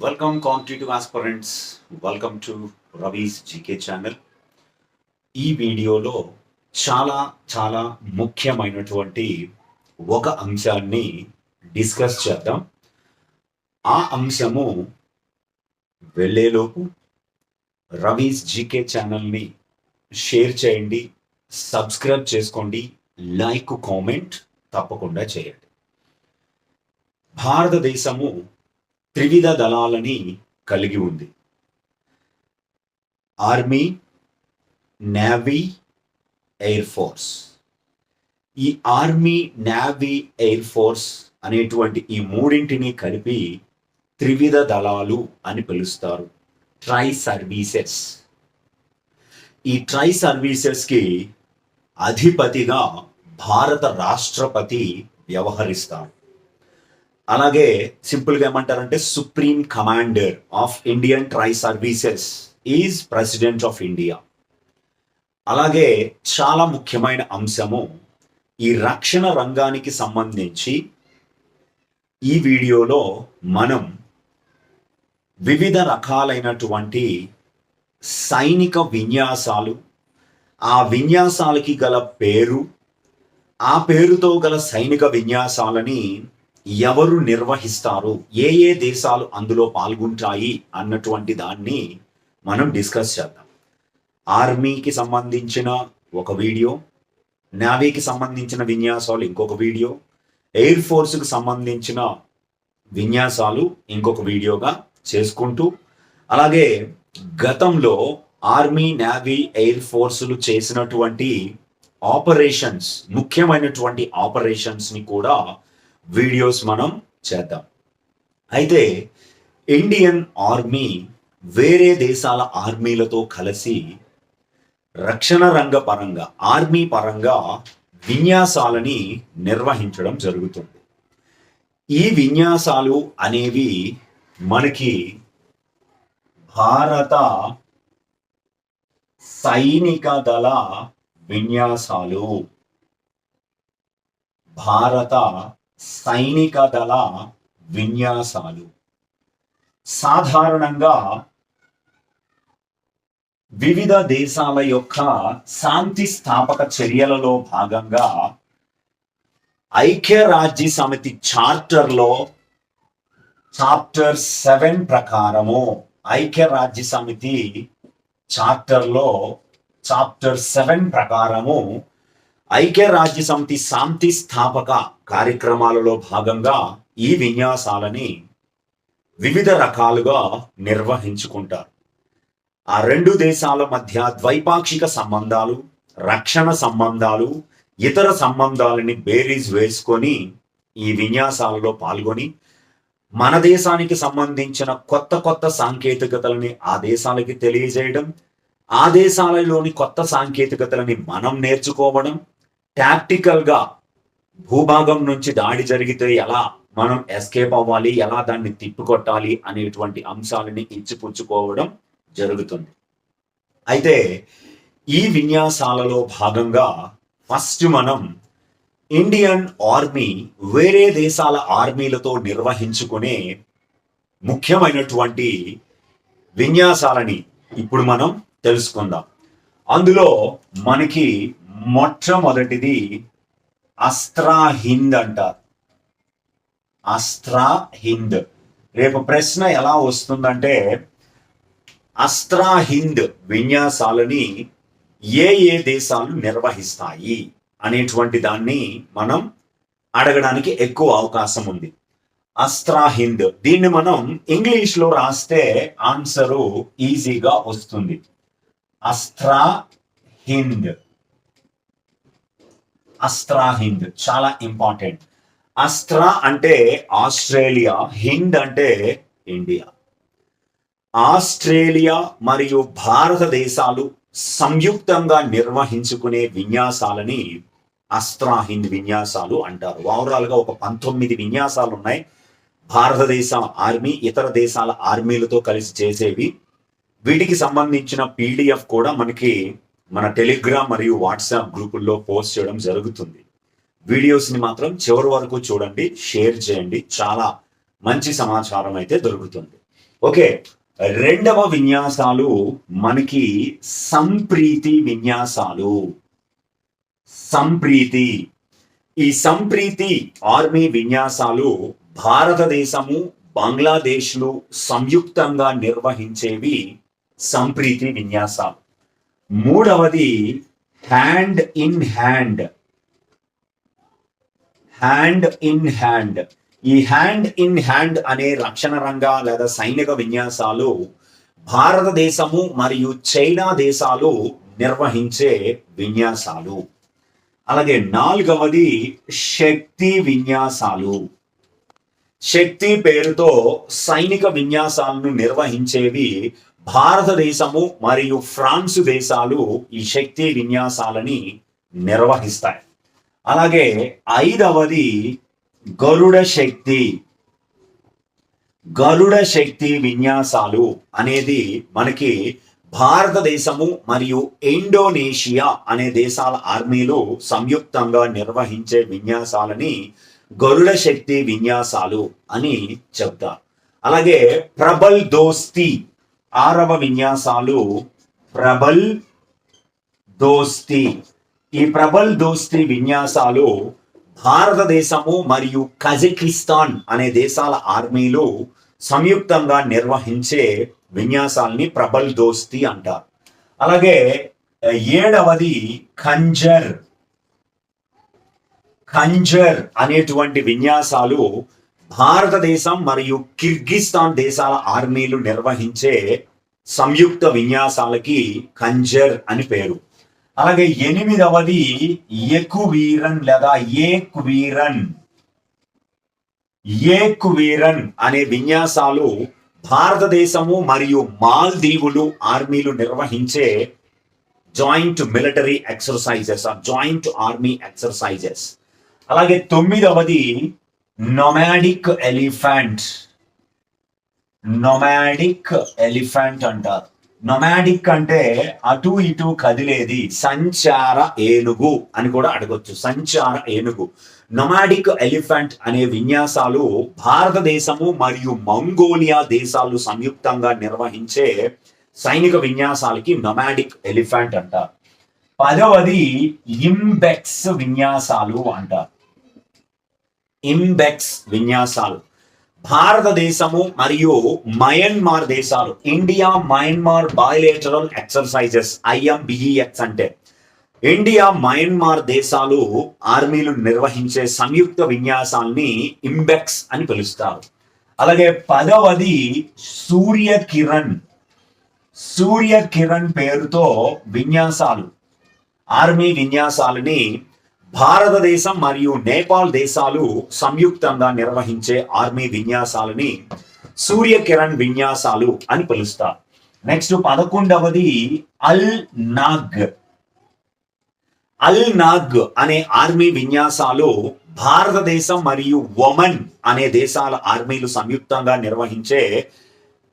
Welcome competitive aspirants welcome to Ravi's GK channel ఈ వీడియోలో చాలా చాలా ముఖ్యమైనటువంటి ఒక అంశాన్ని డిస్కస్ చేద్దాం. ఆ అంశము వెళ్ళేలోపు రవీస్ జీకే ఛానల్ని షేర్ చేయండి సబ్స్క్రైబ్ చేసుకోండి లైక్ కామెంట్ తప్పకుండా చేయండి. భారతదేశము త్రివిధ దళాలని కలిగి ఉంది. ఆర్మీ నేవీ ఎయిర్ ఫోర్స్ ఈ ఆర్మీ నేవీ ఎయిర్ ఫోర్స్ అనేటువంటి ఈ మూడింటిని కలిపి త్రివిధ దళాలు అని పిలుస్తారు. ట్రై సర్వీసెస్ ఈ ట్రై సర్వీసెస్కి అధిపతిగా భారత రాష్ట్రపతి వ్యవహరిస్తారు. అలాగే సింపుల్గా ఏమంటారంటే supreme commander of Indian tri services is president of India. అలాగే చాలా ముఖ్యమైన అంశము ఈ రక్షణ రంగానికి సంబంధించి ఈ వీడియోలో మనం వివిధ రకాలైనటువంటి సైనిక విన్యాసాలు ఆ విన్యాసాలకి గల పేరు ఆ పేరుతో గల సైనిక విన్యాసాలని ఎవరు నిర్వహిస్తారు? ఏ ఏ దేశాలు అందులో పాల్గొంటాయి? అన్నటువంటి దాన్ని మనం డిస్కస్ చేద్దాం. ఆర్మీకి సంబంధించిన ఒక వీడియో నేవీకి సంబంధించిన విన్యాసాలు ఇంకొక వీడియో ఎయిర్ ఫోర్స్కి సంబంధించిన విన్యాసాలు ఇంకొక వీడియోగా చేసుకుంటూ అలాగే గతంలో ఆర్మీ నేవీ ఎయిర్ ఫోర్సులు చేసినటువంటి ఆపరేషన్స్ ముఖ్యమైనటువంటి ఆపరేషన్స్ని కూడా వీడియోస్ మనం చేద్దాం. అయితే ఇండియన్ ఆర్మీ వేరే దేశాల ఆర్మీలతో కలిసి రక్షణ రంగ పరంగా ఆర్మీ పరంగా విన్యాసాలని నిర్వహించడం జరుగుతుంది. ఈ విన్యాసాలు అనేవి మనకి భారత సైనిక దళ విన్యాసాలు భారత సైనిక దళ విన్యాసాలు. సాధారణంగా వివిధ దేశాల యొక్క శాంతి స్థాపక చర్యలలో భాగంగా ఐక్యరాజ్య సమితి చార్టర్లో చాప్టర్ సెవెన్ ప్రకారము ఐక్యరాజ్య సమితి చార్టర్లో చాప్టర్ సెవెన్ ప్రకారము ఐక్యరాజ్య సమితి శాంతి స్థాపక కార్యక్రమాలలో భాగంగా ఈ విన్యాసాలని వివిధ రకాలుగా నిర్వహించుకుంటారు. ఆ రెండు దేశాల మధ్య ద్వైపాక్షిక సంబంధాలు రక్షణ సంబంధాలు ఇతర సంబంధాలని బేరీజ్ వేసుకొని ఈ విన్యాసాలలో పాల్గొని మన దేశానికి సంబంధించిన కొత్త కొత్త సాంకేతికతలని ఆ దేశాలకి తెలియజేయడం ఆ దేశాలలోని కొత్త సాంకేతికతలని మనం నేర్చుకోవడం టాక్టికల్గా భూభాగం నుంచి దాడి జరిగితే ఎలా మనం ఎస్కేప్ అవ్వాలి ఎలా దాన్ని తిప్పికొట్టాలి అనేటువంటి అంశాలని ఇచ్చిపుచ్చుకోవడం జరుగుతుంది. అయితే ఈ విన్యాసాలలో భాగంగా ఫస్ట్ మనం ఇండియన్ ఆర్మీ వేరే దేశాల ఆర్మీలతో నిర్వహించుకునే ముఖ్యమైనటువంటి విన్యాసాలని ఇప్పుడు మనం తెలుసుకుందాం. అందులో మనకి మొట్టమొదటిది అస్త్రా హింద్ అంటారు అస్త్రా హింద్ రేపు ప్రశ్న ఎలా వస్తుందంటే అస్త్రా హింద్ విన్యాసాలని ఏ ఏ దేశాలు నిర్వహిస్తాయి అనేటువంటి దాన్ని మనం అడగడానికి ఎక్కువ అవకాశం ఉంది. అస్త్రా హింద్ దీన్ని మనం ఇంగ్లీష్లో రాస్తే ఆన్సరు ఈజీగా వస్తుంది. అస్త్రా హింద్ అస్త్రా హింద్ చాలా ఇంపార్టెంట్ అస్త్రా అంటే ఆస్ట్రేలియా హింద్ అంటే ఇండియా. ఆస్ట్రేలియా మరియు భారతదేశాలు సంయుక్తంగా నిర్వహించుకునే విన్యాసాలని అస్త్రా హింద్ విన్యాసాలు అంటారు. ఓవరాల్గా ఒక పంతొమ్మిది విన్యాసాలు ఉన్నాయి. భారతదేశ ఆర్మీ ఇతర దేశాల ఆర్మీలతో కలిసి చేసేవి. వీటికి సంబంధించిన పీడిఎఫ్ కూడా మనకి మన టెలిగ్రామ్ మరియు వాట్సాప్ గ్రూపుల్లో పోస్ట్ చేయడం జరుగుతుంది. వీడియోస్ని మాత్రం చివరి వరకు చూడండి షేర్ చేయండి. చాలా మంచి సమాచారం అయితే దొరుకుతుంది. ఓకే రెండవ విన్యాసాలు మనకి సంప్రీతి విన్యాసాలు. సంప్రీతి. ఈ సంప్రీతి ఆర్మీ విన్యాసాలు భారతదేశము బంగ్లాదేశ్లు సంయుక్తంగా నిర్వహించేవి సంప్రీతి విన్యాసాలు. మూడవది hand in hand hand in hand ఈ హ్యాండ్ ఇన్ హ్యాండ్ అనే రక్షణ రంగ లేదా సైనిక విన్యాసాలు భారతదేశము మరియు చైనా దేశాలు నిర్వహించే విన్యాసాలు. అలాగే నాలుగవది శక్తి విన్యాసాలు. శక్తి పేరుతో సైనిక విన్యాసాలను నిర్వహించేవి భారతదేశము మరియు ఫ్రాన్స్ దేశాలు ఈ శక్తి విన్యాసాలని నిర్వహిస్తాయి. అలాగే ఐదవది గరుడ శక్తి. గరుడ శక్తి విన్యాసాలు అనేది మనకి భారతదేశము మరియు ఇండోనేషియా అనే దేశాల ఆర్మీలు సంయుక్తంగా నిర్వహించే విన్యాసాలని గరుడ శక్తి విన్యాసాలు అని చెప్తారు. అలాగే ప్రబల్ దోస్తి ఆరవ విన్యాసాలు ప్రబల్ దోస్తి. ఈ ప్రబల్ దోస్తి విన్యాసాలు భారతదేశము మరియు కజకిస్తాన్ అనే దేశాల ఆర్మీలు సంయుక్తంగా నిర్వహించే విన్యాసాల్ని ప్రబల్ దోస్తి అంటారు. అలాగే ఏడవది ఖంజర్. ఖంజర్ అనేటువంటి విన్యాసాలు భారతదేశం మరియు కిర్గిస్తాన్ దేశాల ఆర్మీలు నిర్వహించే సంయుక్త విన్యాసాలకి కంజర్ అని పేరు. అలాగే ఎనిమిదవది ఎకువీరన్ లేదా ఏక్వీరన్. ఏక్వీరన్ అనే విన్యాసాలు భారతదేశము మరియు మాల్దీవులు ఆర్మీలు నిర్వహించే joint military exercises joint army exercises. అలాగే తొమ్మిదవది నొమాడిక్ ఎలిఫెంట్ నొమాడిక్ ఎలిఫెంట్ అంటారు నొమాడిక్ అంటే అటు ఇటు కదిలేది. సంచార ఏనుగు అని కూడా అడగొచ్చు. సంచార ఏనుగు. నొమాడిక్ ఎలిఫెంట్ అనే విన్యాసాలు భారతదేశము మరియు మంగోలియా దేశాలు సంయుక్తంగా నిర్వహించే సైనిక విన్యాసాలకి నొమాడిక్ ఎలిఫెంట్ అంటారు పదవది ఇంబెక్స్ విన్యాసాలు అంటారు ఇంబెక్స్ విన్యాసాలు. భారతదేశము మరియు మయన్మార్ దేశాలు. India Myanmar bilateral exercises IMBEX అంటే. ఇండియా మయన్మార్ దేశాలు ఆర్మీలు నిర్వహించే సంయుక్త విన్యాసాల్ని ఇంబెక్స్ అని పిలుస్తారు. అలాగే పదవది సూర్య కిరణ్ సూర్య కిరణ్ పేరుతో విన్యాసాలు. ఆర్మీ విన్యాసాలని భారతదేశం మరియు నేపాల్ దేశాలు సంయుక్తంగా నిర్వహించే ఆర్మీ విన్యాసాలని సూర్య కిరణ్ విన్యాసాలు అని పిలుస్తారు. Next పదకొండవది Al Nagah. Al Nagah army army విన్యాసాలు భారతదేశం మరియు ఒమన్ అనే దేశాల ఆర్మీలు సంయుక్తంగా నిర్వహించే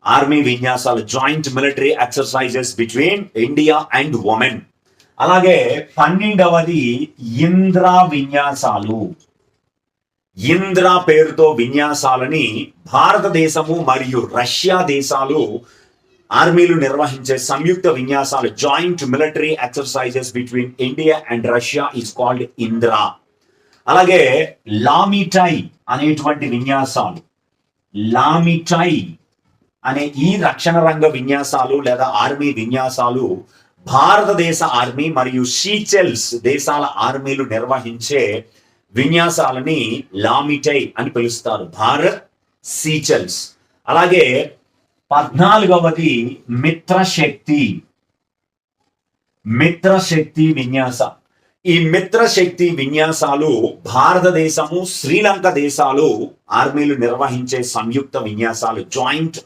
ఆర్మీ విన్యాసాలు joint military exercises between India and Oman అలాగే పన్నెండవది ఇంద్ర విన్యాసాలు. ఇంద్ర పేరుతో విన్యాసాలని భారతదేశము మరియు రష్యా దేశాలు ఆర్మీలు నిర్వహించే సంయుక్త విన్యాసాలు joint military exercises between India and Russia is called Indra. అలాగే లామిటై అనేటువంటి విన్యాసాలు. లామిటై అనే ఈ రక్షణ రంగ విన్యాసాలు లేదా ఆర్మీ విన్యాసాలు భారతదేశ ఆర్మీ మరియు షీచెల్స్ దేశాల ఆర్మీలు నిర్వహించే విన్యాసాలని లామిటై అని పిలుస్తారు. భారత్ సీచెల్స్ అలాగే పద్నాలుగవది మిత్రశక్తి. మిత్రశక్తి విన్యాస. ఈ మిత్రశక్తి విన్యాసాలు భారతదేశము శ్రీలంక దేశాలు ఆర్మీలు నిర్వహించే సంయుక్త విన్యాసాలు joint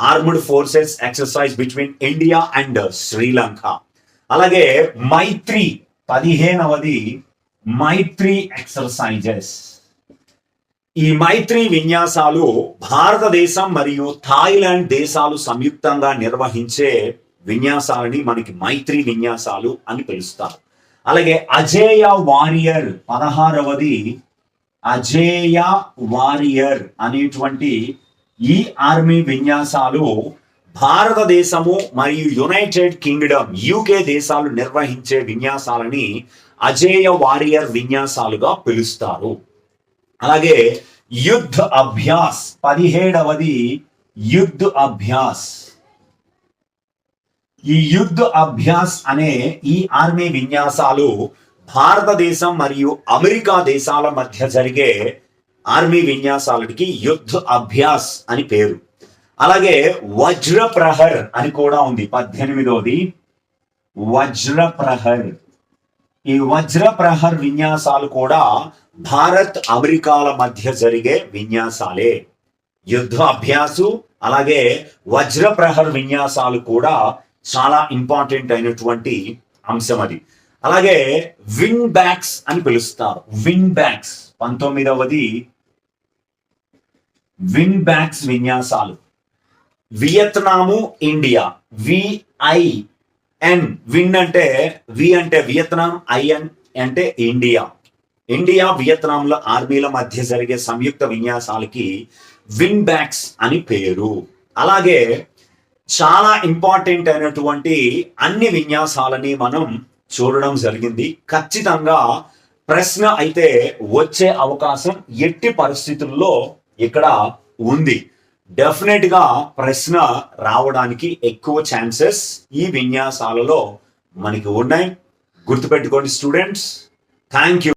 armed forces exercise between India and Sri Lanka అలాగే మైత్రి పదిహేనవది మైత్రి ఎక్సర్సైజెస్. ఈ మైత్రి విన్యాసాలు భారతదేశం మరియు థాయిలాండ్ దేశాలు సంయుక్తంగా నిర్వహించే విన్యాసాలని మనకి మైత్రి విన్యాసాలు అని పిలుస్తారు. అలాగే అజేయ వారియర్ పదహారవది అజేయ వారియర్ అనేటువంటి ఈ ఆర్మీ విన్యాసాలు భారతదేశము మరియు యునైటెడ్ కింగ్డమ్ యూకే దేశాలు నిర్వహించే విన్యాసాలని అజేయ వారియర్ విన్యాసాలుగా పిలుస్తారు. అలాగే యుద్ధ అభ్యాస్ పదిహేడవది యుద్ధ అభ్యాస్. ఈ యుద్ధ అభ్యాస్ అనే ఈ ఆర్మీ విన్యాసాలు భారతదేశం మరియు అమెరికా దేశాల మధ్య జరిగే ఆర్మీ విన్యాసాలకి యుద్ధ అభ్యాస్ అని పేరు. అలాగే వజ్ర ప్రహర్ అని కూడా ఉంది. పద్దెనిమిదవది వజ్ర ప్రహర్ ఈ వజ్ర ప్రహర్ విన్యాసాలు కూడా భారత్ అమెరికాల మధ్య జరిగే విన్యాసాలే. యుద్ధ అభ్యాసు అలాగే వజ్ర ప్రహర్ విన్యాసాలు కూడా చాలా ఇంపార్టెంట్ అయినటువంటి అంశం అది. అలాగే విన్ బ్యాక్స్ అని పిలుస్తారు. VINBAX. పంతొమ్మిదవది విన్ బ్యాక్స్ విన్యాసాలు. Vietnam India. VI N. Win అంటే వి అంటే వియత్నాం ఐఎన్ అంటే ఇండియా. ఇండియా వియత్నాంల ఆర్మీల మధ్య జరిగే సంయుక్త విన్యాసాలకి విన్ బ్యాక్స్ అని పేరు. అలాగే చాలా ఇంపార్టెంట్ అయినటువంటి అన్ని విన్యాసాలని మనం చూడడం జరిగింది. ఖచ్చితంగా ప్రశ్న అయితే వచ్చే అవకాశం ఎట్టి పరిస్థితుల్లో ఇక్కడ ఉంది. డెఫినెట్గా ప్రశ్న రావడానికి ఎక్కువ ఛాన్సెస్ ఈ విన్యాసాలలో మనకి ఉన్నాయి. గుర్తుపెట్టుకోండి స్టూడెంట్స్ థ్యాంక్ యూ